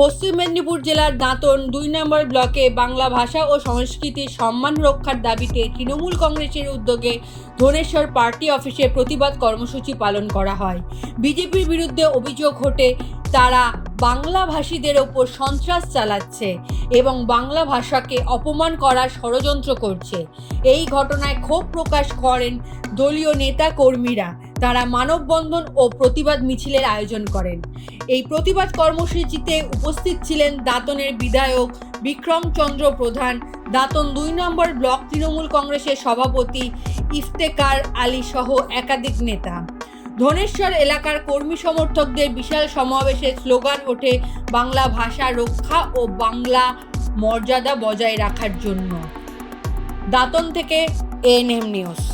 পশ্চিম মেদিনীপুর জেলার দাঁতন দুই নম্বর ব্লকে বাংলা ভাষা ও সংস্কৃতির সম্মান রক্ষার দাবিতে তৃণমূল কংগ্রেসের উদ্যোগে ধনেশ্বর পার্টি অফিসে প্রতিবাদ কর্মসূচি পালন করা হয়। বিজেপির বিরুদ্ধে অভিযোগ ঘটে তারা বাংলাভাষীদের ওপর সন্ত্রাস চালাচ্ছে এবং বাংলা ভাষাকে অপমান করার ষড়যন্ত্র করছে। এই ঘটনায় ক্ষোভ প্রকাশ করেন দলীয় নেতা কর্মীরা তারা মানববন্ধন ও প্রতিবাদ মিছিলের আয়োজন করেন। এই প্রতিবাদ কর্মসূচিতে উপস্থিত ছিলেন দাঁতনের বিধায়ক বিক্রমচন্দ্র প্রধান, দাঁতন দুই নম্বর ব্লক তৃণমূল কংগ্রেসের সভাপতি ইফতেকার আলী সহ একাধিক নেতা। ধনেশ্বর এলাকার কর্মী সমর্থকদের বিশাল সমাবেশে স্লোগান ওঠে বাংলা ভাষা রক্ষা ও বাংলা মর্যাদা বজায় রাখার জন্য। দাঁতন থেকে এএনএম নিউজ।